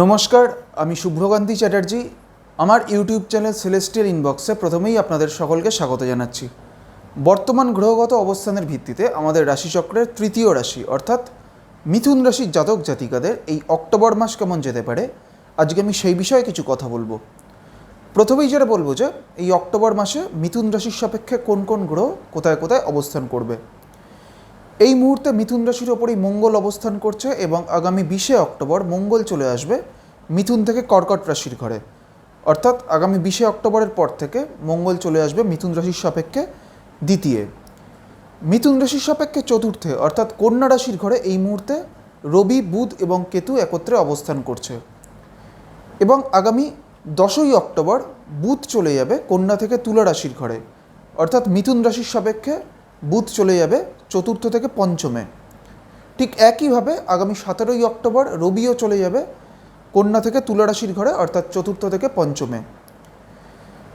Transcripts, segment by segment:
নমস্কার, আমি শুভ্রকান্তি চ্যাটার্জি। আমার ইউটিউব চ্যানেল সেলেস্টিয়াল ইনবক্সে প্রথমেই আপনাদের সকলকে স্বাগত জানাচ্ছি। বর্তমান গ্রহগত অবস্থানের ভিত্তিতে আমাদের রাশিচক্রের তৃতীয় রাশি, অর্থাৎ মিথুন রাশির জাতক জাতিকাদের এই অক্টোবর মাস কেমন যেতে পারে? আজকে আমি সেই বিষয়ে কিছু কথা বলব। প্রথমেই যেটা বলব যে, এই অক্টোবর মাসে মিথুন রাশির সাপেক্ষে কোন কোন গ্রহ কোথায় কোথায় অবস্থান করবে? এই মুহূর্তে মিথুন রাশির ওপরেই মঙ্গল অবস্থান করছে এবং আগামী বিশে অক্টোবর মঙ্গল চলে আসবে মিথুন থেকে কর্কট রাশির ঘরে। অর্থাৎ আগামী বিশে অক্টোবরের পর থেকে মঙ্গল চলে আসবে মিথুন রাশির সাপেক্ষে দ্বিতীয়। মিথুন রাশির সাপেক্ষে চতুর্থে, অর্থাৎ কন্যা রাশির ঘরে এই মুহূর্তে রবি, বুধ এবং কেতু একত্রে অবস্থান করছে। এবং আগামী দশই অক্টোবর বুধ চলে যাবে কন্যা থেকে তুলা রাশির ঘরে। অর্থাৎ মিথুন রাশির সাপেক্ষে বুধ চলে যাবে চতুর্থ থেকে পঞ্চমে। ঠিক একইভাবে আগামী সতেরোই অক্টোবর রবিও চলে যাবে কন্যা থেকে তুলা রাশির ঘরে, অর্থাৎ চতুর্থ থেকে পঞ্চমে।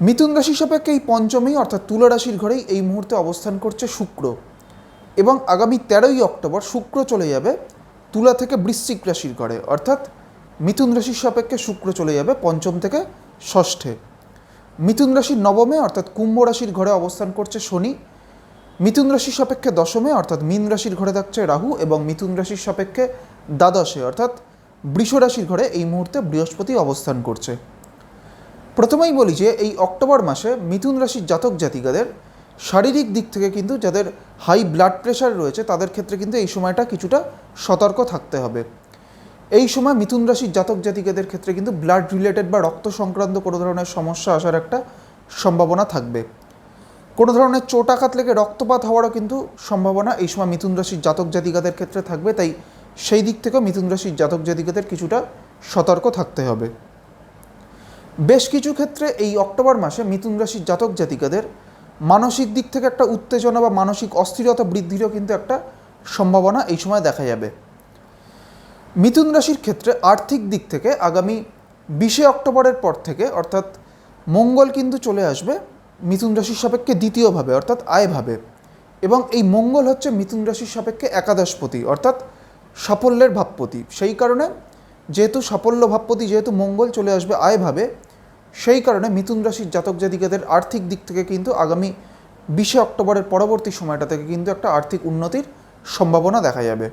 মিথুন রাশির সাপেক্ষে এই পঞ্চমেই, অর্থাৎ তুলা রাশির ঘরেই এই মুহূর্তে অবস্থান করছে শুক্র। এবং আগামী তেরোই অক্টোবর শুক্র চলে যাবে তুলা থেকে বৃশ্চিক রাশির ঘরে, অর্থাৎ মিথুন রাশির সাপেক্ষে শুক্র চলে যাবে পঞ্চম থেকে ষষ্ঠে। মিথুন রাশির নবমে, অর্থাৎ কুম্ভ রাশির ঘরে অবস্থান করছে শনি। মিথুন রাশির সাপেক্ষে দশমে, অর্থাৎ মীন রাশির ঘরে থাকছে রাহু এবং মিথুন রাশির সাপেক্ষে দ্বাদশে, অর্থাৎ বৃষ রাশির ঘরে এই মুহূর্তে বৃহস্পতি অবস্থান করছে। প্রথমেই বলি যে, এই অক্টোবর মাসে মিথুন রাশির জাতক জাতিকাদের শারীরিক দিক থেকে কিন্তু যাদের হাই ব্লাড প্রেশার রয়েছে, তাদের ক্ষেত্রে কিন্তু এই সময়টা কিছুটা সতর্ক থাকতে হবে। এই সময় মিথুন রাশির জাতক জাতিকাদের ক্ষেত্রে কিন্তু ব্লাড রিলেটেড বা রক্ত সংক্রান্ত কোনো ধরনের সমস্যা আসার একটা সম্ভাবনা থাকবে। কোনো ধরনের চোট আঘাত লেগে রক্তপাত হওয়ারও কিন্তু সম্ভাবনা। এই সময় মিথুন রাশির জাতক জাতিকাদের ক্ষেত্রে থাকবে, তাই সেই দিক থেকেও মিথুন রাশির জাতক জাতিকাদের কিছুটা সতর্ক থাকতে হবে। বেশ কিছু ক্ষেত্রে এই অক্টোবর মাসে মিথুন রাশির জাতক জাতিকাদের মানসিক দিক থেকে একটা উত্তেজনা বা মানসিক অস্থিরতা বৃদ্ধিরও কিন্তু একটা সম্ভাবনা এই সময় দেখা যাবে। মিথুন রাশির ক্ষেত্রে আর্থিক দিক থেকে আগামী বিশে অক্টোবরের পর থেকে, অর্থাৎ মঙ্গল কিন্তু চলে আসবে। মিথুন রাশির সাপেক্ষে দ্বিতীয়ভাবে, অর্থাৎ আয়ভাবে। এবং এই মঙ্গল হচ্ছে মিথুন রাশির সাপেক্ষে একাদশপতি, অর্থাৎ সাফল্যের ভাবপতি। সেই কারণে যেহেতু সাফল্য ভাবপতি, যেহেতু মঙ্গল চলে আসবে আয়ভাবে, সেই কারণে মিথুন রাশির জাতক জাতিকাদের আর্থিক দিক থেকে কিন্তু আগামী বিশে অক্টোবরের পরবর্তী সময়টা থেকে কিন্তু একটা আর্থিক উন্নতির সম্ভাবনা দেখা যাবে।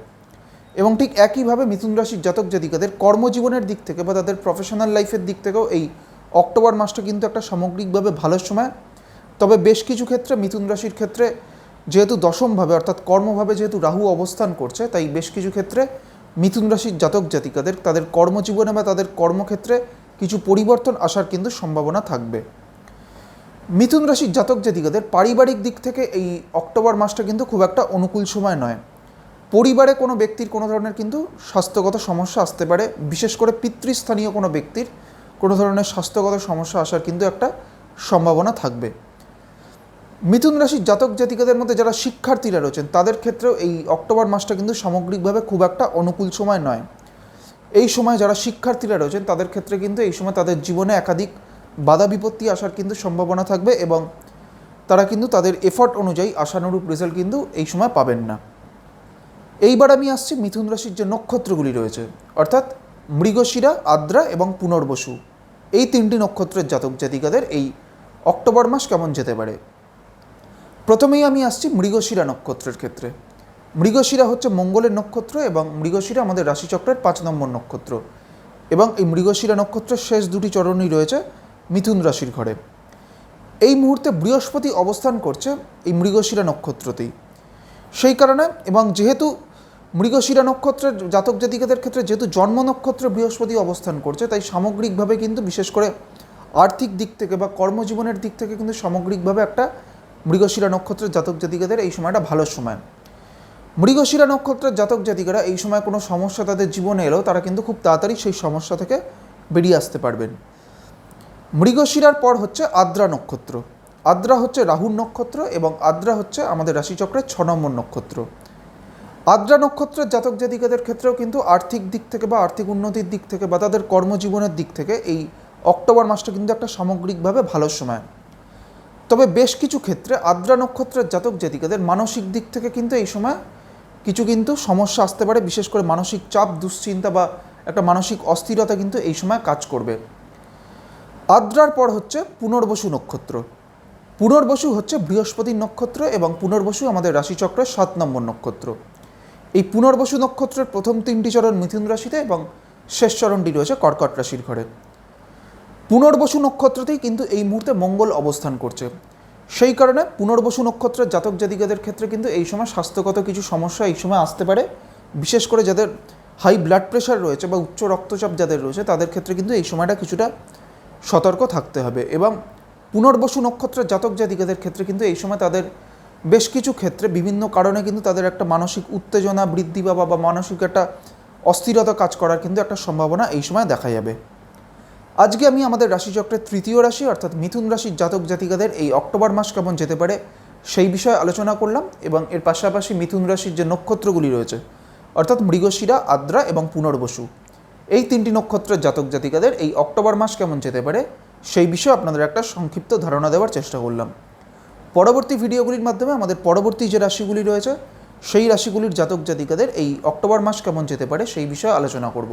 এবং ঠিক একইভাবে মিথুন রাশির জাতক জাতিকাদের কর্মজীবনের দিক থেকে বা তাদের প্রফেশনাল লাইফের দিক থেকেও এই অক্টোবর মাসটা কিন্তু একটা সামগ্রিকভাবে ভালো সময় তবে বেশ কিছু ক্ষেত্রে মিথুন রাশির ক্ষেত্রে যেহেতু দশমভাবে, অর্থাৎ কর্মভাবে যেহেতু রাহু অবস্থান করছে, তাই বেশ কিছু ক্ষেত্রে মিথুন রাশির জাতক জাতিকাদের তাদের কর্মজীবনে বা তাদের কর্মক্ষেত্রে কিছু পরিবর্তন আসার কিন্তু সম্ভাবনা থাকবে। মিথুন রাশির জাতক জাতিকাদের পারিবারিক দিক থেকে এই অক্টোবর মাসটা কিন্তু খুব একটা অনুকূল সময় নয়। পরিবারে কোনো ব্যক্তির কোনো ধরনের কিন্তু স্বাস্থ্যগত সমস্যা আসতে পারে, বিশেষ করে পিতৃস্থানীয় কোনো ব্যক্তির কোনো ধরনের স্বাস্থ্যগত সমস্যা আসার কিন্তু একটা সম্ভাবনা থাকবে। মিথুন রাশির জাতক জাতিকাদের মধ্যে যারা শিক্ষার্থীরা রয়েছেন, তাদের ক্ষেত্রেও এই অক্টোবর মাসটা কিন্তু সামগ্রিকভাবে খুব একটা অনুকূল সময় নয়। এই সময় যারা শিক্ষার্থীরা রয়েছেন, তাদের ক্ষেত্রে কিন্তু এই সময় তাদের জীবনে একাধিক বাধা বিপত্তি আসার কিন্তু সম্ভাবনা থাকবে এবং তারা কিন্তু তাদের এফর্ট অনুযায়ী আশানুরূপ রেজাল্ট কিন্তু এই সময় পাবেন না। এইবার আমি আসছি মিথুন রাশির যে নক্ষত্রগুলি রয়েছে, অর্থাৎ মৃগশিরা, আদ্রা এবং পুনর্বসু। এই তিনটি নক্ষত্রের জাতক জাতিকাদের এই অক্টোবর মাস কেমন যেতে পারে? প্রথমেই আমি আসছি মৃগশিরা নক্ষত্রের ক্ষেত্রে। মৃগশিরা হচ্ছে মঙ্গলের নক্ষত্র এবং মৃগশিরা আমাদের রাশিচক্রের পাঁচ নম্বর নক্ষত্র। এবং এই মৃগশিরা নক্ষত্রের শেষ দুটি চরণই রয়েছে মিথুন রাশির ঘরে। এই মুহূর্তে বৃহস্পতি অবস্থান করছে এই মৃগশিরা নক্ষত্রতেই। সেই কারণে এবং যেহেতু মৃগশিরা নক্ষত্রের জাতক জাতিকাদের ক্ষেত্রে যেহেতু জন্ম নক্ষত্রে বৃহস্পতি অবস্থান করছে, তাই সামগ্রিকভাবে কিন্তু বিশেষ করে আর্থিক দিক থেকে বা কর্মজীবনের দিক থেকে কিন্তু সামগ্রিকভাবে একটা মৃগশিরা নক্ষত্রের জাতক জাতিকাদের এই সময়টা ভালো সময়। মৃগশিরা নক্ষত্রের জাতক জাতিকারা এই সময় কোনো সমস্যা তাদের জীবনে এলেও তারা কিন্তু খুব তাড়াতাড়ি সেই সমস্যা থেকে বেরিয়ে আসতে পারবেন। মৃগশিরার পর হচ্ছে আদ্রা নক্ষত্র। আদ্রা হচ্ছে রাহুর নক্ষত্র এবং আদ্রা হচ্ছে আমাদের রাশিচক্রের ছ নম্বর নক্ষত্র। আদ্রা নক্ষত্রের জাতক জাতিকাদের ক্ষেত্রেও কিন্তু আর্থিক দিক থেকে বা আর্থিক উন্নতির দিক থেকে বা তাদের কর্মজীবনের দিক থেকে এই অক্টোবর মাসটা কিন্তু একটা সামগ্রিকভাবে ভালো সময়। তবে বেশ কিছু ক্ষেত্রে আদ্রা নক্ষত্রের জাতক জাতিকাদের মানসিক দিক থেকে কিন্তু এই সময় কিছু কিন্তু সমস্যা আসতে পারে, বিশেষ করে মানসিক চাপ, দুশ্চিন্তা বা একটা মানসিক অস্থিরতা কিন্তু এই সময় কাজ করবে। আদ্রার পর হচ্ছে পুনর্বসু নক্ষত্র। পুনর্বসু হচ্ছে বৃহস্পতির নক্ষত্র এবং পুনর্বসু আমাদের রাশিচক্রের সাত নম্বর নক্ষত্র। এই পুনর্বসু নক্ষত্রের প্রথম তিনটি চরণ মিথুন রাশিতে এবং শেষ চরণটি রয়েছে কর্কট রাশির ঘরে। পুনর্বসু নক্ষত্রতেই কিন্তু এই মুহূর্তে মঙ্গল অবস্থান করছে। সেই কারণে পুনর্বসু নক্ষত্রের জাতক জাতিকাদের ক্ষেত্রে কিন্তু এই সময় স্বাস্থ্যগত কিছু সমস্যা এই সময় আসতে পারে। বিশেষ করে যাদের হাই ব্লাড প্রেশার রয়েছে বা উচ্চ রক্তচাপ যাদের রয়েছে, তাদের ক্ষেত্রে কিন্তু এই সময়টা কিছুটা সতর্ক থাকতে হবে এবং পুনর্বসু নক্ষত্রের জাতক জাতিকাদের ক্ষেত্রে কিন্তু এই সময় তাদের বেশ কিছু ক্ষেত্রে বিভিন্ন কারণে কিন্তু তাদের একটা মানসিক উত্তেজনা বৃদ্ধি বা বা মানসিক একটা অস্থিরতা কাজ করার কিন্তু একটা সম্ভাবনা এই সময় দেখা যাবে। আজকে আমি আমাদের রাশিচক্রের তৃতীয় রাশি, অর্থাৎ মিথুন রাশির জাতক জাতিকাদের এই অক্টোবর মাস কেমন যেতে পারে সেই বিষয়ে আলোচনা করলাম এবং এর পাশাপাশি মিথুন রাশির যে নক্ষত্রগুলি রয়েছে, অর্থাৎ মৃগশিরা, আদ্রা এবং পুনর্বসু, এই তিনটি নক্ষত্রের জাতক জাতিকাদের এই অক্টোবর মাস কেমন যেতে পারে সেই বিষয়ে আপনাদের একটা সংক্ষিপ্ত ধারণা দেওয়ার চেষ্টা করলাম। পরবর্তী ভিডিওগুলির মাধ্যমে আমাদের পরবর্তী যে রাশিগুলি রয়েছে, সেই রাশিগুলির জাতক জাতিকাদের এই অক্টোবর মাস কেমন যেতে পারে সেই বিষয়ে আলোচনা করব।